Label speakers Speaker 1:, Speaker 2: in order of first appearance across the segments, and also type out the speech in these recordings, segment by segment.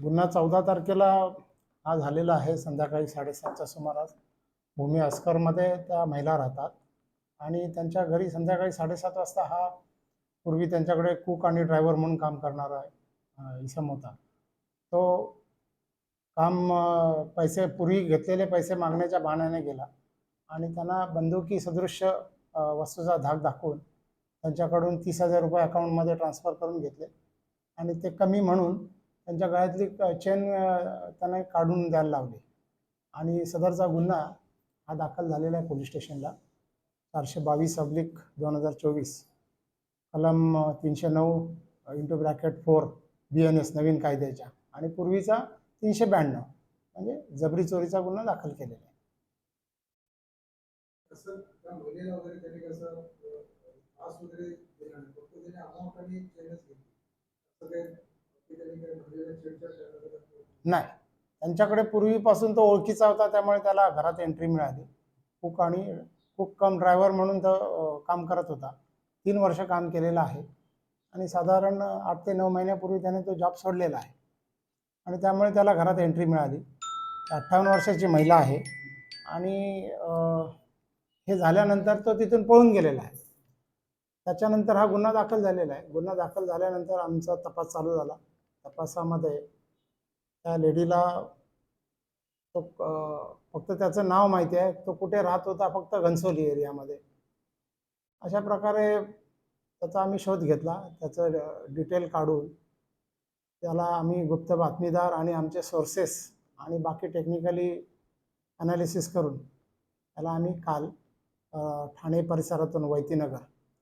Speaker 1: गुन्हा चौदा तारखेला हा झालेला आहे संध्याकाळी साडेसातच्या सुमारास. भूमी अस्करमध्ये त्या महिला राहतात आणि त्यांच्या घरी संध्याकाळी साडेसात वाजता हा पूर्वी त्यांच्याकडे कुक आणि ड्रायव्हर म्हणून काम करणारा इसम होता. तो काम पैसे पूर्वी घेतलेले पैसे मागण्याच्या बहाण्याने गेला आणि त्यांना बंदुकी सदृश्य वस्तूचा धाक दाखवून त्यांच्याकडून तीस हजार रुपये अकाउंटमध्ये ट्रान्सफर करून घेतले आणि ते कमी म्हणून त्यांच्या गळ्यातली चेन त्यांना काढून द्यायला लावली. आणि सदरचा गुन्हा हा दाखल झालेला आहे पोलीस स्टेशनला. चारशे बावीस अब्लिक दोन हजार चोवीस. कलम तीनशे नऊ into bracket four B N S नवीन कायद्याच्या. आणि पूर्वीचा तीनशे ब्याण्णव. म्हणजे जबरी चोरीचा गुन्हा दाखल केलेला आहे.
Speaker 2: वगैरे त्यांनी कसं अं, त्रास वगैरे दिला नाही फक्त त्याने अमाऊंट आणि चेनच घेतली असं काही की त्यांनी काही महिलेला छेडछाड करायला लागली.
Speaker 1: नाही. त्यांच्याकडे पूर्वीपासून तो ओळखीचा होता त्यामुळे त्याला घरात एंट्री मिळाली. कुक आणि कुक कम ड्रायव्हर म्हणून तो काम करत होता. तीन वर्ष काम केलेलं आहे. आणि साधारण आठ ते नऊ महिन्यापूर्वी त्याने तो जॉब सोडलेला आहे. आणि त्यामुळे त्याला घरात एंट्री मिळाली. अठ्ठावन्न वर्षाची महिला आहे. आणि हे झाल्यानंतर तो तिथून पळून गेलेला आहे. त्याच्यानंतर हा गुन्हा दाखल झालेला आहे. गुन्हा दाखल झाल्यानंतर आमचा तपास चालू झाला. तपासामध्ये त्या लेडीला तो फक्त त्याचं नाव माहिती आहे. तो कुठे राहत होता फक्त घनसोली एरियामध्ये. अशा प्रकारे त्याचा आम्ही शोध घेतला. त्याचं डिटेल काढून त्याला आम्ही गुप्त बातमीदार आणि आमचे सोर्सेस आणि बाकी टेक्निकली ॲनालिसिस करून त्याला आम्ही काल ठाणे परिसरातून वैतीनगर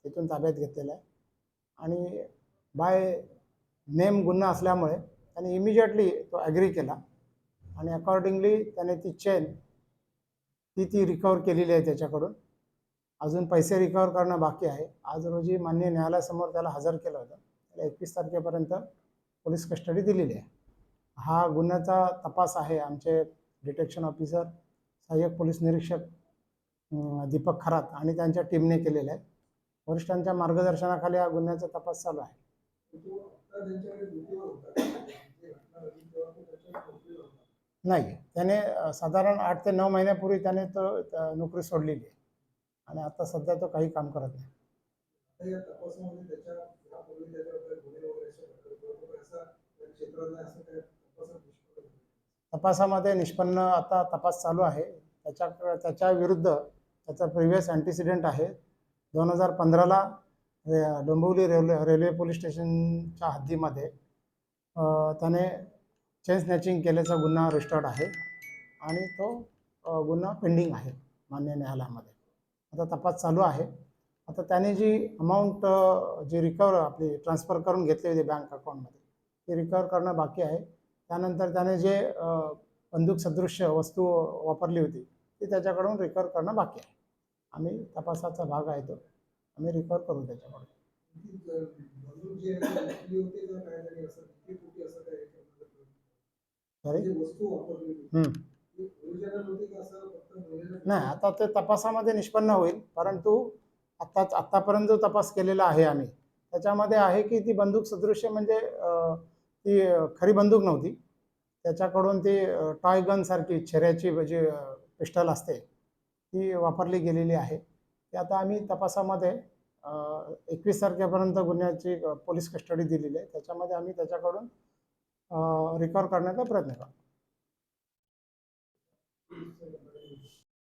Speaker 1: तिथून ताब्यात घेतलेला आहे. आणि बाय नेम गुन्हा असल्यामुळे त्याने इमिजिएटली तो ॲग्री केला. आणि अकॉर्डिंगली त्याने ती चेन ती ती रिकवर केलेली आहे त्याच्याकडून. अजून पैसे रिकवर करणं बाकी आहे. आज रोजी मान्य न्यायालयासमोर त्याला हजर केलं होतं. त्याला एकवीस तारखेपर्यंत पोलीस कस्टडी दिलेली आहे. हा गुन्ह्याचा तपास आहे आमचे डिटेक्शन ऑफिसर सहाय्यक पोलीस निरीक्षक दीपक खरात आणि त्यांच्या टीमने केलेला आहे. वरिष्ठांच्या मार्गदर्शनाखाली हा गुन्ह्याचा तपास चालू आहे. नाही. त्याने साधारण आठ ते नऊ महिन्यापूर्वी त्याने तो नोकरी सोडलेली आहे. आणि आता सध्या तो काही काम करत नाही.
Speaker 2: तपासामध्ये निष्पन्न
Speaker 1: आता तपास चालू आहे. त्याच्या त्याच्या विरुद्ध त्याचा प्रिव्हियस अँटिसिडेंट आहे. दोन हजार पंधराला डोंबिवली रेल्वे रेल्वे पोलीस स्टेशनच्या हद्दीमध्ये त्याने चेन स्नॅचिंग केल्याचा गुन्हा रजिस्टर्ड आहे आणि तो गुन्हा पेंडिंग आहे मान्य न्यायालयामध्ये. आता तपास चालू आहे. आता त्याने जी अमाऊंट जी रिकवर आपली ट्रान्सफर करून घेतली होती बँक अकाउंटमध्ये ती रिकवर करणं बाकी आहे. त्यानंतर त्याने जे बंदूक सदृश्य वस्तू वापरली होती ती त्याच्याकडून रिकवर करणं बाकी आहे. आम्ही तपासाचा भाग आहे तो. आम्ही रिकवर करू त्याच्याकडून.
Speaker 2: महिलेला
Speaker 1: नाही आता ते तपासामध्ये निष्पन्न होईल परंतु आत्ताच आत्तापर्यंत जो तपास केलेला आहे आम्ही त्याच्यामध्ये आहे की ती बंदूक सदृश्य म्हणजे ती खरी बंदूक नव्हती. त्याच्याकडून ती टॉय गन सारखी छेऱ्याची जी पिस्टल असते ती वापरली गेलेली आहे. ती आता आम्ही तपासामध्ये एकवीस तारखेपर्यंत गुन्ह्याची पोलीस कस्टडी दिलेली आहे. त्याच्यामध्ये आम्ही त्याच्याकडून रिकवर करण्याचा प्रयत्न करा.